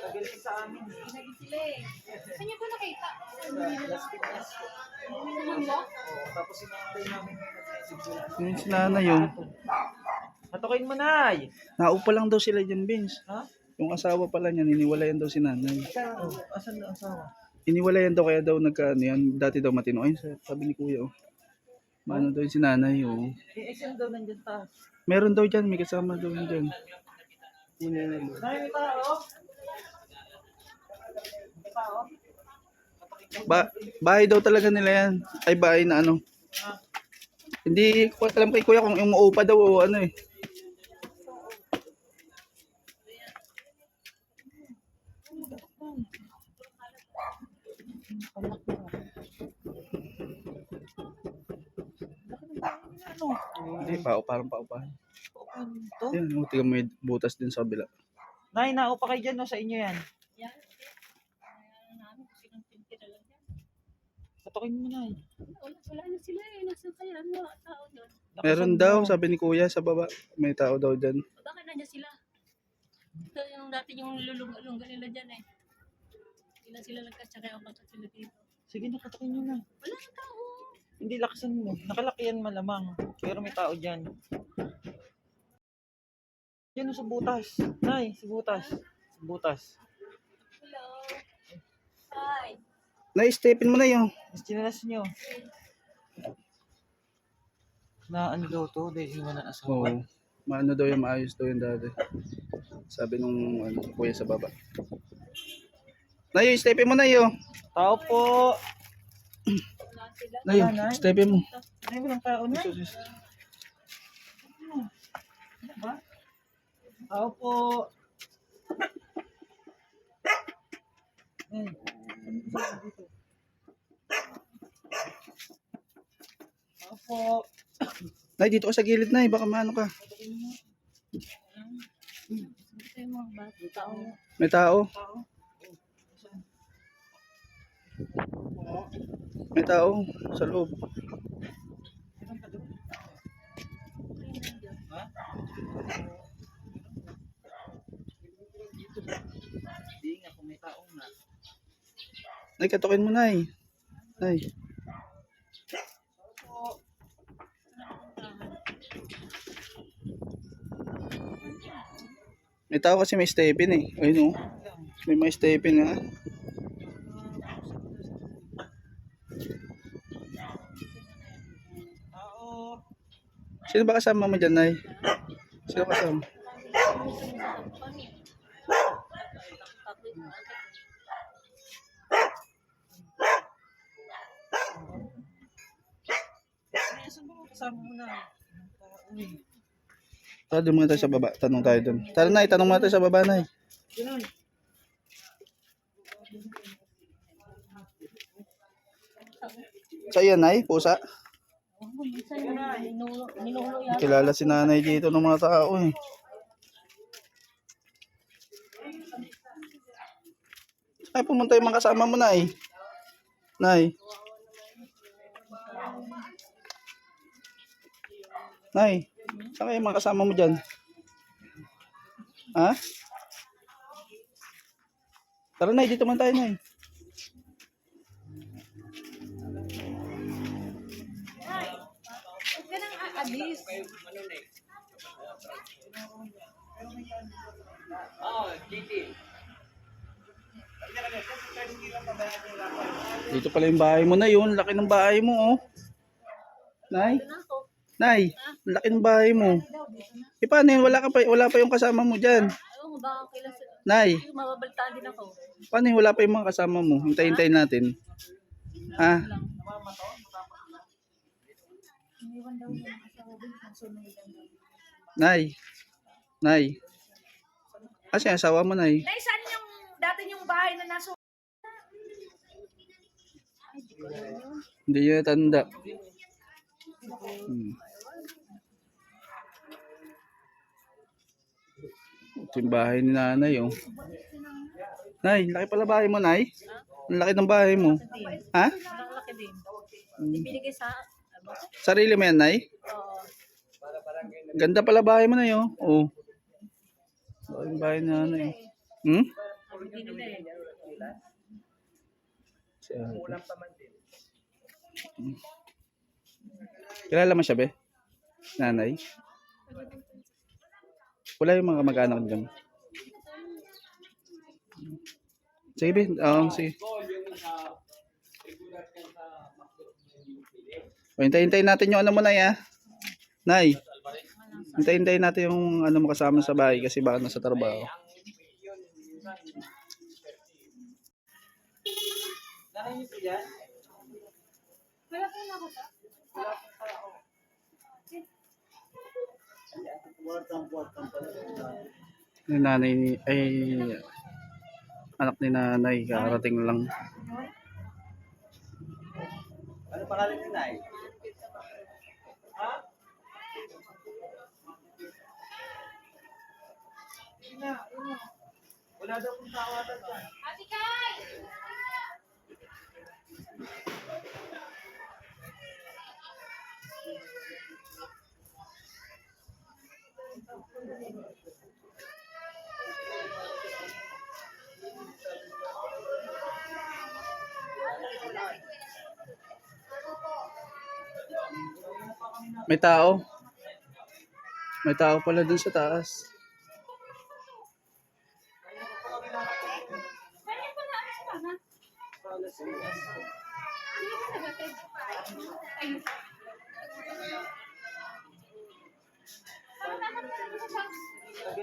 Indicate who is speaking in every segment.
Speaker 1: Tagal sa amin.
Speaker 2: Lagi sila eh. Saan niyo po nakita?
Speaker 1: Oo, tapos sinantay namin. Yung
Speaker 3: si nanay yun.
Speaker 1: Hatukin mo, Nay!
Speaker 3: Naupa lang daw sila dyan, Vince.
Speaker 1: Ha?
Speaker 3: Yung asawa pala niya, niniwalayan daw si nanay.
Speaker 1: Oh, asan na asawa?
Speaker 3: Iniwalayan daw kaya daw nagkaano yan. Dati daw matino. Ayun, sabi ni kuya, oh. Maano daw yun si nanay, oh.
Speaker 1: Eh, saan daw nandiyan taas?
Speaker 3: Meron daw dyan, may kasama daw yun dyan. Una na
Speaker 1: tao?
Speaker 3: Ba bahay daw talaga nila yan. Ay, bahay na ano. Hindi ko alam kay kuya kung umuupa daw o ano eh.
Speaker 1: Ano?
Speaker 3: Hindi, pao, parang paupahan.
Speaker 1: To?
Speaker 3: Yan, tingnan mo may butas din sa kabila.
Speaker 1: Nay, naupa kayo dyan, no? Sa inyo yan.
Speaker 2: Yan.
Speaker 1: Hatukin mo, Nay.
Speaker 2: Wala, wala na sila eh. Nasaan kaya ang mga tao doon?
Speaker 3: Meron daw, sabi ni kuya sa baba. May tao daw dyan.
Speaker 2: Bakit nandiyan sila? Ito yung dati yung lulunga-lunga nila dyan eh. Na sila nagkatsaka yung bakit sila dito.
Speaker 1: Sige, nakatukin nyo na.
Speaker 2: Wala na tao.
Speaker 1: Hindi lakasan mo. Nakalaki yan malamang. Pero may tao dyan. Yan o, sa butas. Nay, sa butas. Sa butas.
Speaker 2: Hello. Hi.
Speaker 3: Na-stepin mo na yun.
Speaker 1: Mas tinalas nyo. Na ano daw to? Dahil hindi na
Speaker 3: Oo.
Speaker 1: asawa.
Speaker 3: Maano daw yung maayos daw yung dati. Sabi nung ano, kuya sa baba. Nayo, stepin mo na yun.
Speaker 1: Tao po! Nanay?
Speaker 3: stepin mo.
Speaker 1: Ay, walang tao na. Tao po! Tao po!
Speaker 3: Nay, dito ka sa gilid na Baka maano ka.
Speaker 2: Bata. Tao.
Speaker 3: May tao. May tao sa loob.
Speaker 1: Hindi nga kung.
Speaker 3: Nay, katukin mo, Nay. Nay. May tao kasi may stepin eh. Ayun oh. May may stepin ha. Sino ba kasama mo dyan, Nay? Sino kasama?
Speaker 1: Kasama mo na?
Speaker 3: Tara, doon muna tayo sa baba. Tanong tayo doon. Tara, Nay. Tanong muna tayo sa baba, Nay. Sa iyo, Nay? Pusa?
Speaker 2: Yan.
Speaker 3: Kilala si nanay dito ng mga tao eh. Ay, pumunta yung mga kasama mo, Nay. Nay. Nay, saan kayo mga kasama mo dyan? Ha? Tara, Nay, dito man tayo, Nay.
Speaker 2: Ka nang aalis.
Speaker 3: Dito pala yung bahay mo na yun. Laki ng bahay mo, oh. Nay. Nay, laki ng bahay mo. E paano yun? Wala, ka pa, wala pa yung kasama mo dyan.
Speaker 2: Kailan sila?
Speaker 3: Nay,
Speaker 2: Ay, mababaltaan din ako.
Speaker 3: paano yun? Wala pa yung mga kasama mo. Hintayin-hintayin natin. Ha?
Speaker 2: Daw yung
Speaker 3: Nay. Nay. Kasi asawa mo, Nay.
Speaker 4: Nay, saan yung dati yung bahay na nasa
Speaker 3: Hindi niya tanda. Hmm. Ito yung bahay ni nanay, oh. Nay, laki pala bahay mo, Nay. Ang laki ng bahay mo. Ha?
Speaker 2: Ang laki din. Ibinigay sa?
Speaker 3: Sarili mo yan, Nay?
Speaker 2: Oo.
Speaker 3: Ganda pala bahay mo na yun. Oo. Oh. Yung bahay na ano eh. Hmm? Siya. Kilala mo siya, be? Nanay? Wala yung mga mag-anak dyan. Sige, be. Oo, sige. O, Hintay-hintayin natin yung ano mo na ya. Nay. Hintay-hintayin natin yung ano mo kasama sa bahay kasi baka nasa trabaho. Yung nanay ni, ay, anak ni nanay, kakarating lang.
Speaker 1: Ano pangalan ni Nay? Wala daw kong tawatan dyan.
Speaker 3: May tao. May tao pala dun sa taas.
Speaker 1: Tagal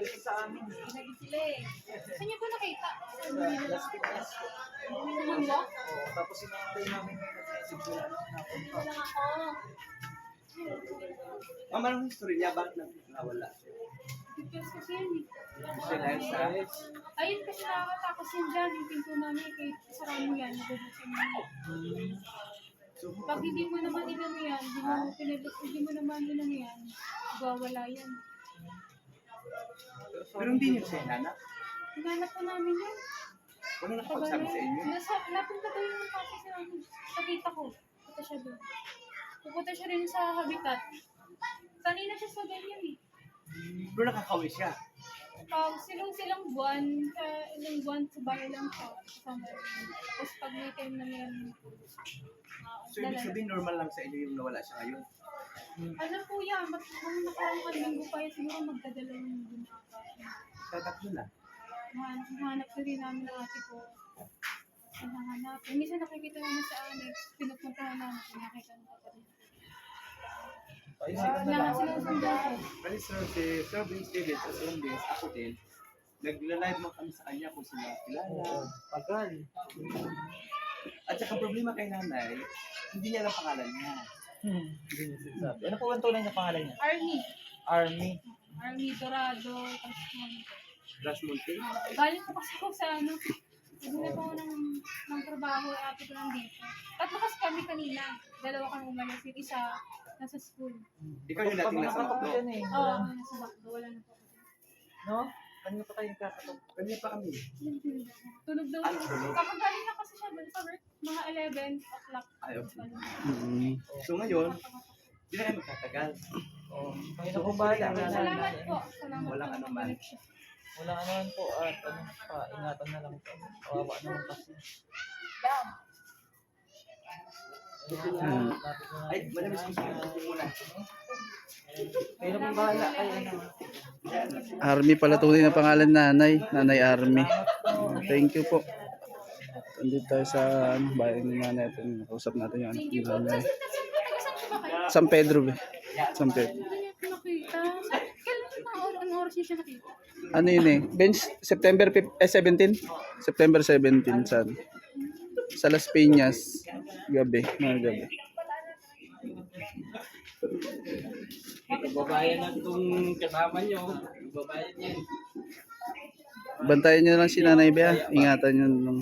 Speaker 1: ka sa amin.
Speaker 2: Pinagi sila eh. Saan niyo po nakita? Naman mo?
Speaker 1: Tapos sinakay namin nag-message. Napunta.
Speaker 2: Wala ako.
Speaker 5: Ma'am, anong history niya? Bakit nawala?
Speaker 2: Pictures kasi yan eh.
Speaker 5: Kasi dahil sa...
Speaker 2: Ayun kasi nakakatakos yan dyan. Yung pinto namin kahit sarang mo yan. Nabubuksan mo.
Speaker 5: So,
Speaker 2: Pag hindi mo naman inano yan, hindi mo pinabot, hindi mo naman inano yan, gawala yan.
Speaker 5: pero hindi niyo siya nana?
Speaker 2: Hinanap po namin yun.
Speaker 5: Wala na pagsabi
Speaker 2: na
Speaker 5: sa inyo?
Speaker 2: Nasa, napunta daw yung kasi sa namin. Nakita ko. Pupunta siya doon. Pupunta siya rin sa habitat. Sanay na siya sa ganyan eh.
Speaker 5: Pero nakakawi siya.
Speaker 2: Pag silang silang buwan, ka ilang buwan sa bahay lang siya. Rin. Tapos pag may time na meron, uh,
Speaker 5: So, ibig sabihin normal lang sa inyo yung nawala siya ngayon.
Speaker 2: Ano po yan, ba't nung nakarang linggo pa yan, siguro magdadalawang linggo na.
Speaker 5: Tatatlo na.
Speaker 2: Hanap, hanap na rin namin ng ate ko. Ang hanap. Minsan nakikita namin sa annex, pinupuntahan namin, nakikita namin
Speaker 1: Ay,
Speaker 2: Na, sinusundan ko.
Speaker 5: Kasi sir, si Sir Vince David, sa Sir Vince, ako din, nagla-live mo kami sa kanya kung sila kilala.
Speaker 1: Tagal.
Speaker 5: At saka problema kay nanay, hindi niya alam pangalan niya.
Speaker 1: Hmm. Hindi niya sinasabi. Ano po ang tunay na pangalan niya?
Speaker 2: Army.
Speaker 1: Army.
Speaker 2: Army Dorado.
Speaker 5: Rush Monte.
Speaker 2: Ah, Galing ko kasi ako sa ano. Nagula po ako ng, ng trabaho, ate ko lang dito. Tatlo kasi kami kanina. Dalawa kami umalis. Yung isa, nasa school.
Speaker 5: Ikaw yung dating nasa
Speaker 1: Pag
Speaker 5: Makdo.
Speaker 1: yan eh.
Speaker 2: Oo, oh, nasa bakdo. Wala na po.
Speaker 1: No? Kanina pa kayo kakatok.
Speaker 5: Kanya pa kami.
Speaker 2: Tulog daw siya.
Speaker 5: tulog.
Speaker 2: Kakagaling na kasi siya doon sa work. Mga 11 o'clock.
Speaker 5: Ayaw.
Speaker 3: Mm.
Speaker 5: So ngayon, hindi na kayo magtatagal.
Speaker 1: Oh, Panginoon po bahala.
Speaker 2: Salamat po. Salamat
Speaker 5: Walang
Speaker 2: po.
Speaker 5: ano man.
Speaker 2: Balik siya.
Speaker 1: Wala ano man po at ano pa, ingatan na lang po. Kawawa naman kasi.
Speaker 3: Hmm.
Speaker 5: Ay, madami sa gusto muna.
Speaker 1: Kayo na po bahala. Ay, ano.
Speaker 3: Army pala tunay na pangalan nanay. Nanay Army. Thank you po. Andito tayo sa ano, bahay ni nanay. Nakausap natin yung
Speaker 2: po.
Speaker 3: nanay.
Speaker 2: Saan saan ba kayo?
Speaker 3: San Pedro be. San Pedro. Ano yun eh? Bench September fif- eh, 17? September 17 sa sa Las Piñas gabi, mga gabi.
Speaker 6: Babayan na itong kasama nyo. Babayan yan.
Speaker 3: Bantayan niyo lang si Nanay Bea. Ingatan niyo lang.